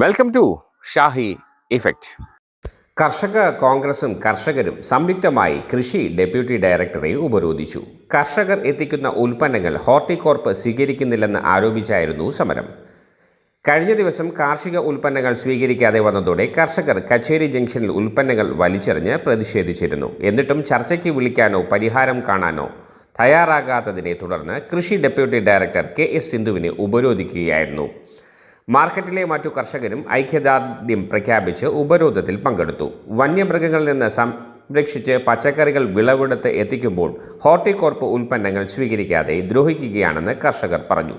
Welcome to Shahi effect കർഷക കോൺഗ്രസും കർഷകരും സംയുക്തമായി കൃഷി ഡെപ്യൂട്ടി ഡയറക്ടറെ ഉപരോധിച്ചു. കർഷകർ എത്തിക്കുന്ന ഉൽപ്പന്നങ്ങൾ ഹോർട്ടികോർപ്പ് സ്വീകരിക്കുന്നില്ലെന്ന് ആരോപിച്ചായിരുന്നു സമരം. കഴിഞ്ഞ ദിവസം കാർഷിക ഉൽപ്പന്നങ്ങൾ സ്വീകരിക്കാതെ വന്നതോടെ കർഷകർ കച്ചേരി ജംഗ്ഷനിൽ ഉൽപ്പന്നങ്ങൾ വലിച്ചെറിഞ്ഞ് പ്രതിഷേധിച്ചിരുന്നു. എന്നിട്ടും ചർച്ചയ്ക്ക് വിളിക്കാനോ പരിഹാരം കാണാനോ തയ്യാറാകാത്തതിനെ തുടർന്ന് കൃഷി ഡെപ്യൂട്ടി ഡയറക്ടർ കെ എസ് സിന്ധുവിനെ ഉപരോധിക്കുകയായിരുന്നു. മാർക്കറ്റിലെ മറ്റു കർഷകരും ഐക്യദാർഢ്യം പ്രഖ്യാപിച്ച് ഉപരോധത്തിൽ പങ്കെടുത്തു. വന്യമൃഗങ്ങളിൽ നിന്ന് സംരക്ഷിച്ച് പച്ചക്കറികൾ വിളവെടുത്ത് എത്തിക്കുമ്പോൾ ഹോർട്ടികോർപ്പ് ഉൽപ്പന്നങ്ങൾ സ്വീകരിക്കാതെ ദ്രോഹിക്കുകയാണെന്ന് കർഷകർ പറഞ്ഞു.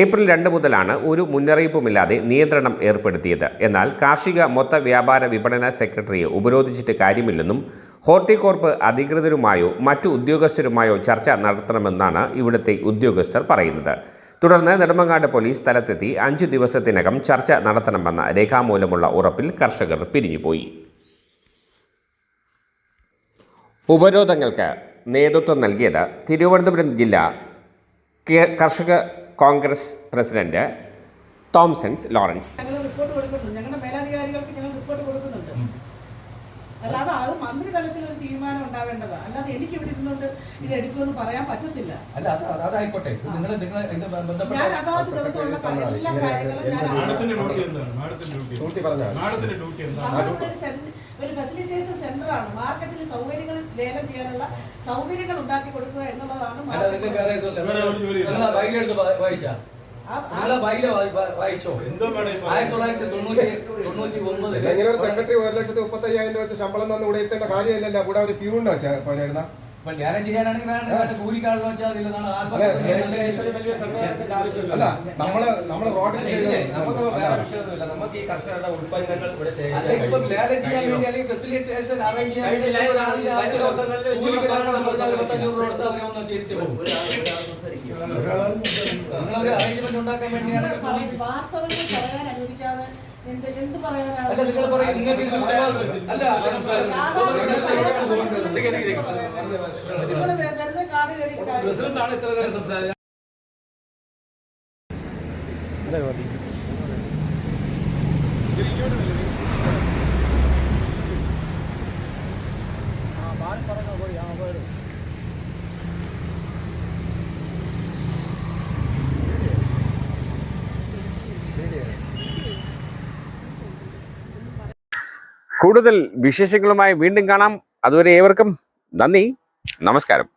ഏപ്രിൽ രണ്ട് മുതലാണ് ഒരു മുന്നറിയിപ്പുമില്ലാതെ നിയന്ത്രണം ഏർപ്പെടുത്തിയത്. എന്നാൽ കാർഷിക മൊത്ത വ്യാപാര വിപണന സെക്രട്ടറിയെ ഉപരോധിച്ചിട്ട് കാര്യമില്ലെന്നും ഹോർട്ടികോർപ്പ് അധികൃതരുമായോ മറ്റു ഉദ്യോഗസ്ഥരുമായോ ചർച്ച നടത്തണമെന്നാണ് ഇവിടുത്തെ ഉദ്യോഗസ്ഥർ പറയുന്നത്. തുടർന്ന് നെടുമങ്ങാട് പോലീസ് സ്ഥലത്തെത്തി അഞ്ചു ദിവസത്തിനകം ചർച്ച നടത്തണമെന്ന രേഖാമൂലമുള്ള ഉറപ്പിൽ കർഷകർ പിരിഞ്ഞുപോയി. ഉപരോധങ്ങൾക്ക് നേതൃത്വം നൽകിയത് തിരുവനന്തപുരം ജില്ലാ കർഷക കോൺഗ്രസ് പ്രസിഡന്റ് തോംസൺസ് ലോറൻസ്. ഞങ്ങൾ റിപ്പോർട്ട് കൊടുക്കുന്നുണ്ട് ഞങ്ങളുടെ മേലധികാരികൾക്ക് ഞങ്ങൾ റിപ്പോർട്ട് കൊടുക്കുന്നുണ്ട്. അല്ലാതെ അത് മന്ത്രിതലത്തിൽ ഒരു തീരുമാനം ഉണ്ടാവേണ്ടതാണ് അല്ലാതെ എനിക്ക് ഇവിടെ ഇരുന്നുകൊണ്ട് ഇത് എടുക്കുമെന്ന് പറയാൻ പറ്റത്തില്ല. അല്ല അതായിക്കോട്ടെ. നിങ്ങൾ നിങ്ങൾ ഞാൻ അതാത് ദിവസമുള്ള എല്ലാ കാര്യങ്ങളും ഒരു ഫെസിലിറ്റേഷൻ സെന്റർ ആണ് മാർക്കറ്റിൽ സൗകര്യങ്ങൾ ലേലം ചെയ്യാനുള്ള സൗകര്യങ്ങൾ ഉണ്ടാക്കി കൊടുക്കുക എന്നുള്ളതാണ് ആ ബൈല വായിച്ചാ. ആയിരത്തി തൊള്ളായിരത്തി തൊണ്ണൂറ്റി തൊണ്ണൂറ്റി സെക്രട്ടറി ഒരു ലക്ഷത്തി മുപ്പത്തി അയ്യായിരം രൂപ വെച്ച് ശമ്പളം തന്നെ ഇവിടെ എത്തേണ്ട കാര്യമില്ലല്ലോ. കൂടെ ഒരു പ്യൂണിന് പോരായിരുന്ന. അല്ല നമ്മൾ നമ്മൾ റോഡിൽ നമുക്ക് വേറെ വിഷയമൊന്നുമില്ല നമുക്ക് ഈ കർഷകരുടെ ഉൽപ്പന്നങ്ങൾ ഇവിടെ അല്ല നിങ്ങൾ പറയാം നിങ്ങൾക്ക് ഇത് ഉത്തരവാദിത്വം- അല്ല നിങ്ങൾ വെറുതെ കാട് കയറി കാര്യം ഇത്ര നേരം സംസാരിച്ചത് കൂടുതൽ വിശേഷങ്ങളുമായി വീണ്ടും കാണാം. അതുവരെ ഏവർക്കും നന്ദി. Namaskaram.